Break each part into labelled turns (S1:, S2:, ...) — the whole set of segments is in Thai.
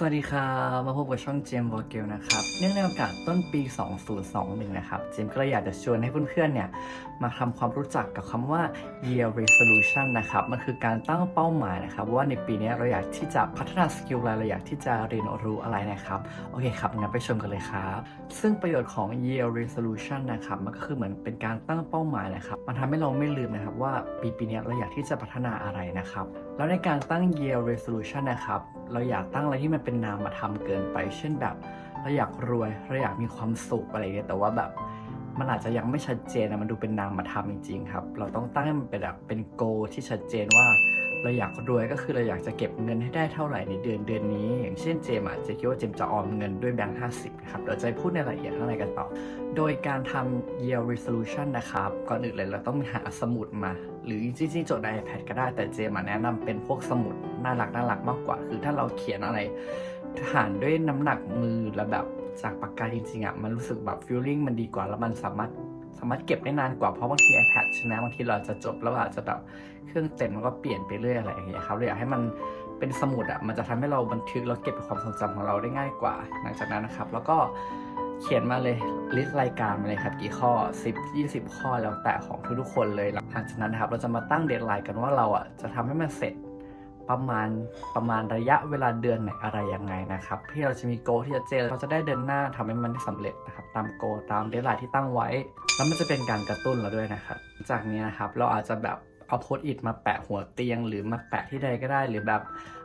S1: สวัสดีครับมาพบกับช่องเจมส์วอเกลนะครับ เนื่องในโอกาสต้นปี 2021 นะครับ เจมส์ก็เลยอยากจะชวนให้เพื่อนๆ เนี่ย มาทำความรู้จักกับคำว่า year resolution นะครับ มันคือการตั้งเป้าหมายนะครับ ว่าในปีนี้เราอยากที่จะพัฒนาสกิลอะไรเราอยากที่จะเรียนรู้อะไรนะครับ โอเคครับ งั้นไปชมกันเลยครับ ซึ่งประโยชน์ของ year resolution นะครับ มันก็คือเหมือนเป็นการตั้งเป้าหมายนะครับ มันทำให้เราไม่ลืมนะครับว่าปีปีนี้เราอยากที่จะพัฒนาอะไรนะครับ แล้วในการตั้ง year resolution นะครับ เราอยากตั้งอะไรที่มันเป็นนามธรรมเกินไป เช่นแบบเราอยากรวยเราอยากมีความสุขอะไรเงี้ยแต่ว่าแบบมันอาจจะยังไม่ชัดเจนนะมันดูเป็นนามธรรมจริงๆครับ เราต้องตั้งให้มันเป็นแบบเป็นโกที่ชัดเจนว่า เราอยากรวยก็คือเราอยากจะเก็บเงินให้ได้เท่าไหร่ในเดือนเดือนนี้ อย่างเช่นเจมอะเจคิดว่าเจมจะออมเงินด้วยแบงค์ห้าสิบนะครับเดี๋ยวจะพูดในรายละเอียดข้างในกันต่อ โดยการทำ year resolution นะครับ ก่อนอื่นเลยเราต้องหาสมุดมา หรือจริงๆจดใน iPad ก็ได้แต่เจมส์อะแนะนำเป็นพวกสมุดน่ารักน่ารักมากกว่า คือถ้าเราเขียนอะไรหารด้วยน้ำหนักมือแล้วแบบจากปากกาจริงๆอะมันรู้สึกแบบ feeling มันดีกว่าแล้วมันสามารถ สามารถเก็บได้นานกว่าเพราะบางที iPad ใช่ไหมบางทีเราจะจบแล้วอาจจะแบบเครื่องเต็มแล้วก็เปลี่ยนไปเรื่อยอะไรอย่างเงี้ยครับเลยอยากให้มันเป็นสมุดอะมันจะทำให้เราบันทึกแล้วเก็บความทรงจำของเราได้ง่ายกว่า หลังจากนั้นนะครับ แล้วก็เขียนมาเลยลิสต์รายการมาเลยครับกี่ข้อ 10 20 ข้อแล้วแต่ของทุกๆคนเลยหลังจากนั้นนะครับเราจะมาตั้งเดทไลน์กันว่าเราอะจะทำให้มันเสร็จ ประมาณประมาณระยะเวลาเดือนไหนอะไรยังไงนะครับที่เราจะมีโกที่จะเจนเราจะได้เดินหน้าทำให้มันได้สำเร็จนะครับตามโกตามเดทไลน์ที่ตั้งไว้ แล้วมันจะเป็นการกระตุ้นเราด้วยนะครับจากนี้นะครับเราอาจจะแบบเอาโพสต์อิทมาแปะหัวเตียง หรือมาแปะที่ใดก็ได้ หรือแบบ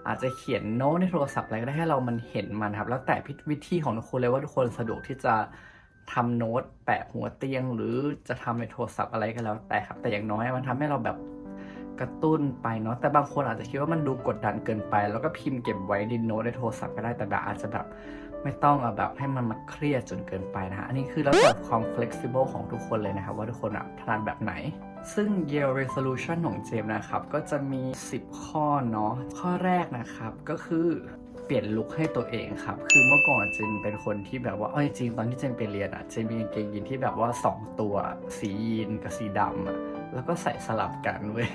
S1: อาจจะเขียนโน้ตในโทรศัพท์อะไรก็ได้ให้เรามันเห็นมันครับ แล้วแต่วิธีของทุกคนเลยว่าทุกคนสะดวกที่จะทำโน้ตแปะหัวเตียง หรือจะทำในโทรศัพท์อะไรก็แล้วแต่ครับแต่อย่างน้อยมันทำให้เราแบบ กระตุ้นไปเนาะแต่บางคนอาจจะคิดว่ามันดูกดดันเกินไป แล้วก็พิมพ์เก็บไว้ในโน้ตในโทรศัพท์ก็ได้แต่แบบอาจจะแบบไม่ต้องเอาแบบให้มันมาเครียดจนเกินไปนะฮะ อันนี้คือแล้วแต่ความ flexible ของทุกคนเลยนะครับว่าทุกคนอะถนัดแบบไหน ซึ่ง year resolution ของเจมนะครับ ก็จะมี 10 ข้อเนาะข้อแรกนะครับก็คือ เปลี่ยนลุคให้ตัวเองครับ คือเมื่อก่อนเจมเป็นคนที่แบบว่าเอาจริงตอนที่เจมไปเรียนอะเจมมีกางเกงยีนที่แบบว่า 2 ตัวสียีนกับสีดำอะแล้วก็ใส่สลับกันเว้ย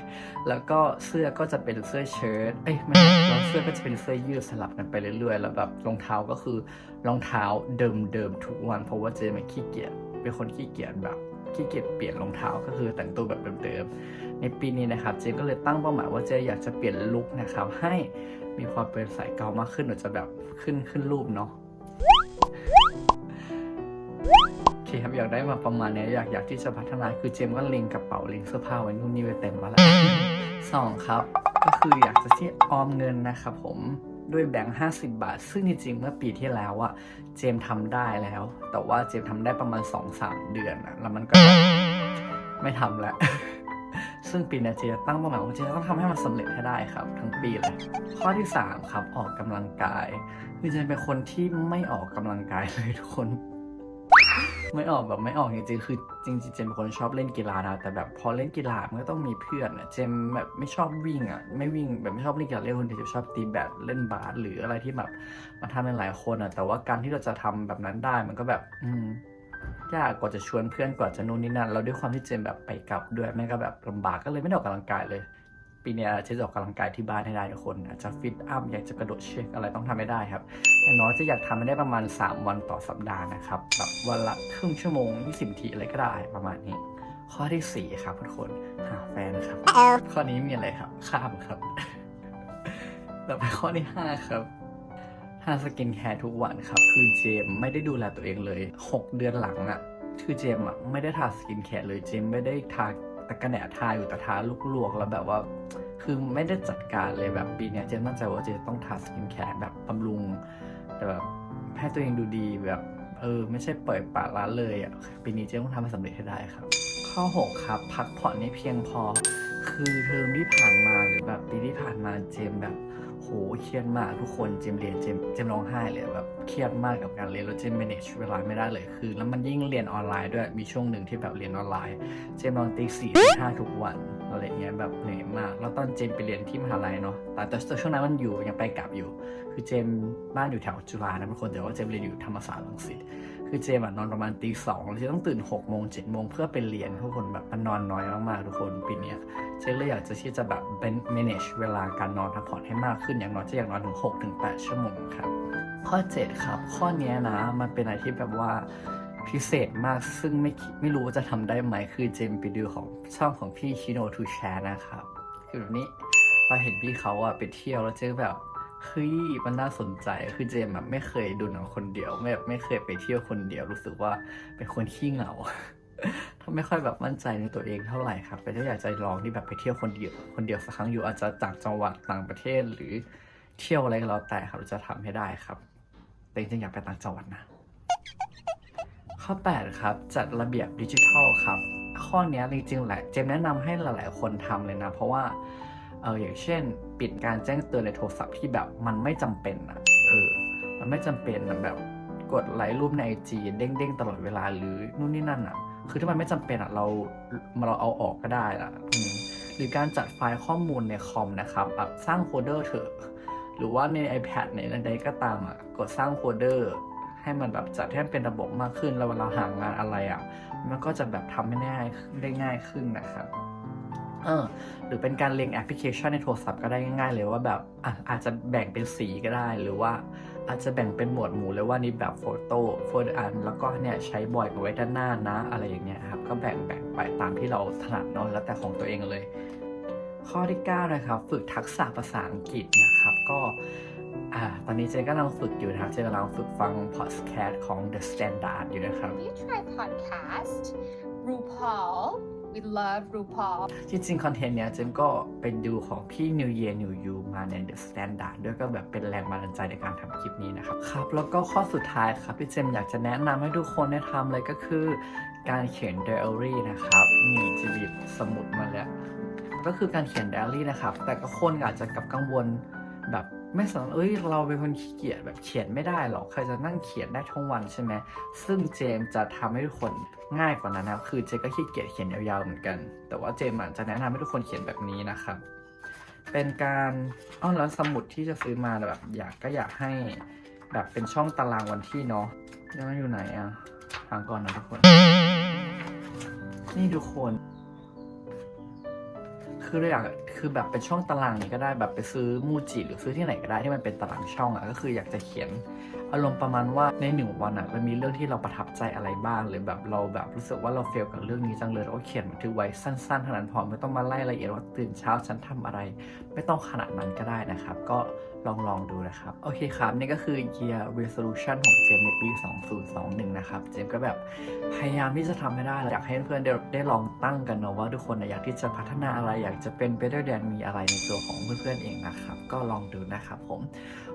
S1: แล้วก็เสื้อก็จะเป็นเสื้อเชิ้ต เอ้ยไม่แล้วเสื้อก็จะเป็นเสื้อยืดสลับกันไปเรื่อยๆ แล้วแบบรองเท้าก็คือรองเท้าเดิมๆทุกวันเพราะว่าเจมันขี้เกียจ เป็นคนขี้เกียจแบบขี้เกียจเปลี่ยนรองเท้าก็คือแต่งตัวแบบเดิมๆในปีนี้นะครับเจก็เลยตั้งเป้าหมายว่าเจอยากจะเปลี่ยนลุคนะครับให้มีความเป็นสายเก่ามากขึ้นหรือจะแบบขึ้นขึ้นรูปเนาะโอเคครับอยากได้มาประมาณนี้อยากอยากที่จะพัฒนาคือเจมก็เล็งกระเป๋าเล็งเสื้อผ้าไว้นู่นนี่ไว้เต็มแล้วแหละสองครับ ก็คืออยากจะที่ออมเงินนะครับผม ด้วยแบงค์50 บาท ซึ่งจริงๆเมื่อปีที่แล้วอะเจมทำได้แล้ว แต่ว่าเจมทำได้ประมาณ 2-3 เดือนอะแล้วมันก็ไม่ทำแล้วซึ่งปีนี้เจมตั้งเป้าหมายว่าเจมต้องทำให้มันสำเร็จให้ได้ครับ ทั้งปีเลย ข้อที่ 3 ครับออกกำลังกายคือเจมเป็นคนที่ไม่ออกกำลังกายเลยทุกคน ไม่ออกแบบไม่ออกจริงๆคือจริงๆเจมเป็นคนชอบเล่นกีฬานะแต่แบบพอเล่นกีฬามันก็ต้องมีเพื่อนอะเจมแบบไม่ชอบวิ่งอะไม่วิ่งแบบไม่ชอบเล่นกีฬาเล่นคนเดียวชอบตีแบดเล่นบาสหรืออะไรที่แบบมาทำเป็นหลายคนอะแต่ว่าการที่เราจะทำแบบนั้นได้มันก็แบบ อืมยากกว่าจะชวนเพื่อนกว่าจะนู่นนี่นั่นเราด้วยความที่เจมแบบไปกลับด้วยแม่งก็แบบลำบากก็เลยไม่ได้ออกกำลังกายเลย ปีนี้เจจะออกกำลังกายที่บ้านให้ได้ทุกคน อาจจะฟิตอัพอยากจะกระโดดเชือกอะไรต้องทำให้ได้ครับอย่างน้อยจะอยากทำให้ได้ประมาณ 3 วันต่อสัปดาห์นะครับแบบวันละครึ่งชั่วโมง 20นาทีอะไรก็ได้ประมาณนี้ ข้อที่ 4 ครับทุกคนหาแฟนครับ ข้อนี้มีอะไรครับ ข้ามครับต่อไปข้อที่ 5 ครับทาสกินแคร์ทุกวันครับ คือเจมไม่ได้ดูแลตัวเองเลย 6 เดือนหลังอะ่ะคือเจมอะไม่ได้ทาสกินแคร์เลยเจมไม่ได้ทา ตะกระแหน่ทาอยู่แต่ทาลวกๆแล้วแบบว่าคือไม่ได้จัดการเลยแบบปีนี้เจนมั่นใจว่าเจนต้องทาสกินแคร์แบบบำรุงแต่แบบให้ตัวเองดูดีแบบเออไม่ใช่ปล่อยปละละเลยอะปีนี้เจนต้องทำให้สำเร็จให้ได้ครับ ข้อ 6 ครับ พักผ่อนให้เพียงพอ คือเทอมที่ผ่านมาหรือแบบปีที่ผ่านมาเจมแบบ โหเครียดมากทุกคนเจมเรียนเจมเจมร้องไห้เลยแบบเครียดมากกับการเรียนแล้วเจม manage เวลาไม่ได้เลยคือ แล้วมันยิ่งเรียนออนไลน์ด้วยมีช่วงหนึ่งที่แบบเรียนออนไลน์ เจมนอนตีสี่ตีห้าทุกวันอะไรเงี้ยแบบเหนื่อยมาก แล้วตอนเจมไปเรียนที่มหาลัยเนาะแต่แต่ช่วงนั้นมันอยู่ยังไปกลับอยู่ คือเจมบ้านอยู่แถวจุฬานะทุกคนแต่ว่าเจมเรียนอยู่ธรรมศาสตร์รังสิต คือเจมนอนประมาณตีสองแล้วเจะต้องตื่นหกโมงเจ็ดโมงเพื่อไปเรียนทุกคนแบบมันนอนน้อยมากๆทุกคนปีนี้เจมเลยอยากจะที่จะแบบเป็น manage เวลาการนอนพักผ่อนให้มากขึ้นอย่างน้อยจะอย่างน้อยถึงหกถึงแปดชั่วโมงครับ ข้อ7ครับ ข้อนี้นะมันเป็นอะไรที่แบบว่าพิเศษมากซึ่งไม่ไม่รู้ว่าจะทำได้ไหมคือเจมไปดูของช่องของพี่ชิโนทูแชนะครับ คือแบบนี้เราเห็นพี่เขาอะไปเที่ยวแล้วเจอแบบ เฮ้ยมันน่าสนใจคือเจมแบบไม่เคยดูหนังคนเดียวไม่แบบไม่เคยไปเที่ยวคนเดียวรู้สึกว่าเป็นคนขี้เหงาทำไม่ค่อยแบบมั่นใจในตัวเองเท่าไหร่ครับแต่ถ้าอยากจะลองที่แบบไปเที่ยวคนเดียวคนเดียวสักครั้งอยู่อาจจะต่างจังหวัดต่างประเทศหรือเที่ยวอะไรก็แล้วแต่ครับเราจะทำให้ได้ครับ แต่จริงๆอยากไปต่างจังหวัดนะ ข้อ 8 ครับ จัดระเบียบดิจิทัลครับ ข้อนี้จริงๆแหละเจมแนะนำให้หลายๆคนทำเลยนะ เพราะว่า เอออย่างเช่น ปิดการแจ้งเตือนในโทรศัพท์ที่แบบมันไม่จำเป็นอะเออมันไม่จำเป็นอะแบบกดไลค์รูปในไอจีเด้งๆตลอดเวลาหรือนู่นนี่นั่นอะคือถ้ามันไม่จำเป็นอะเราเราเอาออกก็ได้ละหรือการจัดไฟล์ข้อมูลในคอมนะครับแบบสร้างโฟลเดอร์เถอะ หรือว่าใน iPad ในใดก็ตามอะกดสร้างโฟลเดอร์ให้มันแบบจัดให้มันเป็นระบบมากขึ้นแล้วเวลาหางานอะไรอะ มันก็จะแบบทำให้ง่ายได้ง่ายขึ้นนะครับ เออหรือเป็นการเรียงแอปพลิเคชันในโทรศัพท์ก็ได้ง่ายๆเลยว่าแบบอะอาจจะแบ่งเป็นสีก็ได้ หรือว่าอาจจะแบ่งเป็นหมวดหมู่เลยว่านี่แบบโฟโต้โฟลเดอันแล้วก็เนี่ยใช้บ่อยไว้ด้านหน้านะ อะไรอย่างเงี้ยครับก็แบ่งแบ่งไปตามที่เราถนัดเนาะแล้วแต่ของตัวเองเลย ข้อที่ 9 นะครับ ฝึกทักษะภาษาอังกฤษนะครับก็อ่าตอนนี้เจนกำลังฝึกอยู่นะครับ เจนกำลังฝึกฟังพอดแคสต์ของ The Standard อยู่นะครับ
S2: You try podcast. RuPaul. We love RuPaul.
S1: จริงๆคอนเทนต์เนี้ยเจนก็ไปดูของพี่ New Year New You มาใน The Standard ด้วยก็แบบเป็นแรงบันดาลใจในการทำคลิปนี้นะครับครับ แล้วก็ข้อสุดท้ายครับที่เจมอยากจะแนะนำให้ทุกคนได้ทำเลยก็คือ การเขียนไดอารี่นะครับนี่จะหยิบสมุดมาแล้ว ก็คือการเขียนไดอารี่นะครับ แต่ก็คนอาจจะกับกังวลแบบ ไม่สนเอ้ยเราเป็นคนขี้เกียจแบบเขียนไม่ได้หรอกใครจะนั่งเขียนได้ทั้งวันใช่ไหมซึ่งเจมจะทำให้ทุกคนง่ายกว่านั้นนะครับคือเจมก็ขี้เกียจเขียนยาวๆเหมือนกัน แต่ว่าเจมอาจจะแนะนำให้ทุกคนเขียนแบบนี้นะครับ เป็นการอ้อแล้วสมุดที่จะซื้อมาแบบอยากก็อยากให้แบบเป็นช่องตารางวันที่เนาะแล้วมันอยู่ไหนอะหางก่อนนะทุกคน นี่ทุกคน คือเราอยาก คือแบบเป็นช่องตารางนี้ก็ได้แบบไปซื้อมูจิหรือซื้อที่ไหนก็ได้ที่มันเป็นตารางช่องอะก็คืออยากจะเขียนอารมณ์ประมาณว่าในหนึ่งวันอะมันมีเรื่องที่เราประทับใจอะไรบ้างหรือแบบเราแบบรู้สึกว่าเราเฟลกับเรื่องนี้จังเลยเราก็เขียนบันทึกไว้สั้นๆเท่านั้นพอไม่ต้องมาไล่รายละเอียดว่าตื่นเช้าฉันทำอะไร ไม่ต้องขนาดนั้นก็ได้นะครับ ก็ลองลองดูนะครับ โอเคครับ นี่ก็คือ year resolution ของเจมส์ในปี 2021 นะครับ เจมส์ก็แบบพยายามที่จะทำให้ได้อยากให้เพื่อนๆได้ลองตั้งกันเนาะว่าทุกคนอยากที่จะพัฒนาอะไรอยากจะเป็น better than มีอะไรในตัวของเพื่อนๆเองนะครับ ก็ลองดูนะครับผม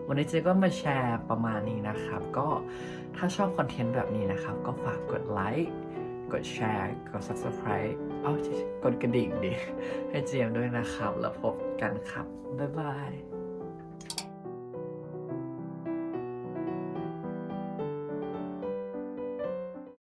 S1: วันนี้เจก็มาแชร์ประมาณนี้นะครับ ก็ถ้าชอบคอนเทนต์แบบนี้นะครับ ก็ฝากกดไลค์กดแชร์กด subscribe เอ้ากดกระดิ่งดิให้เจียมด้วยนะครับ แล้วพบกันครับ บ๊ายบาย